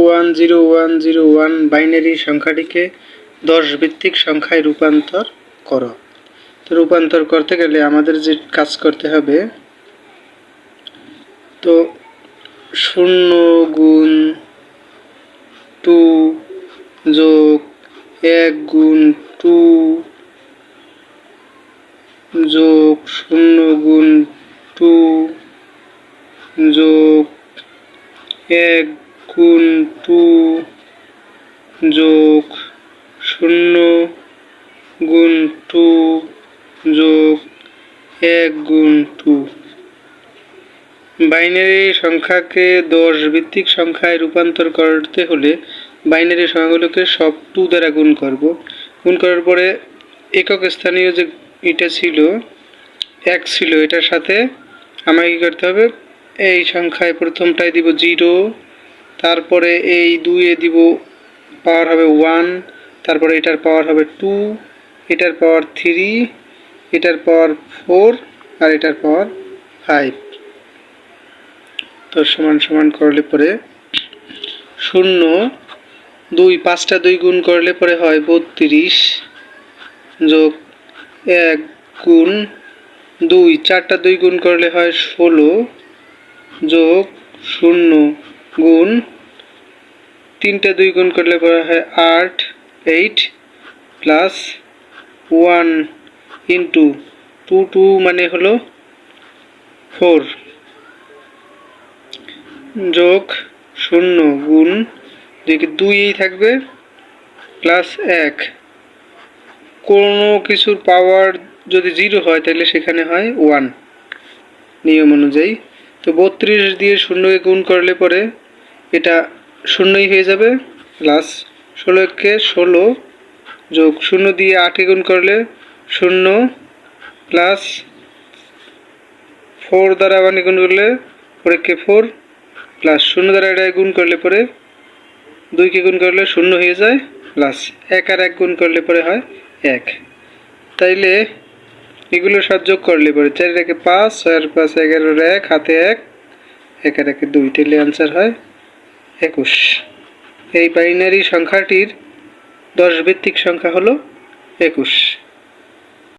One zero one zero one binary সংখ্যাটিকে দশ ভিত্তিক সংখ্যায় রূপান্তর করো তো রূপান্তর করতে গেলে আমাদের যে কাজ করতে হবে তো শূন্য গুণ টু যোগ এক গুণ টু যোগ শূন্য গুণ টু যোগ এক টু যোগ শূন্য গুণ টু যোগ এক গুণ টু বাইনারি সংখ্যাকে দশ ভিত্তিক সংখ্যায় রূপান্তর করতে হলে বাইনারি সংখ্যাগুলোকে সব টু দ্বারা গুণ করব। গুণ করার পরে একক স্থানীয় যে এটা ছিল, এক ছিল, এটার সাথে আমাকে কী করতে হবে? এই সংখ্যায় প্রথমটায় দিব জিরো তারপরে এই দুইয়ে দিব পাওয়ার হবে ওয়ান তারপরে এটার পাওয়ার হবে টু এটার পাওয়ার থ্রি এটার পাওয়ার ফোর আর এটার পাওয়ার ফাইভ তো সমান সমান করলে পরে শূন্য, দুই, পাঁচটা দুই গুণ করলে পরে হয় বত্রিশ যোগ এক গুণ দুই, চারটা দুই গুণ করলে হয় ষোলো যোগ শূন্য গুণ তিনটা দুই গুণ করলে পরে হয় আট eight plus one into two two মানে হলো ফোর যোগ শূন্য গুণ দেখি দুইই থাকবে প্লাস এক। কোনো কিছুর পাওয়ার যদি জিরো হয় তাহলে সেখানে হয় ওয়ান নিয়ম অনুযায়ী তো বত্রিশ দিয়ে শূন্যকে গুণ করলে পরে এটা শূন্যই হয়ে যাবে প্লাস ষোলোকে ষোলো যোগ শূন্য দিয়ে আটে গুণ করলে শূন্য প্লাস ফোর দ্বারা মানে গুণ করলে পরে ফোর প্লাস শূন্য দ্বারা এটা গুণ করলে পরে দুইকে গুণ করলে শূন্য হয়ে যায় প্লাস এক আর এক গুণ করলে পরে হয় এক। তাইলে এগুলো সব যোগ করলে পরে চার রেখে পাঁচ ছয় আর পাঁচ এগারোর এক, হাতে এক, একে একে দুই টেলে আনসার হয় একুশ। এই বাইনারি সংখ্যাটির দশ ভিত্তিক সংখ্যা হলো একুশ।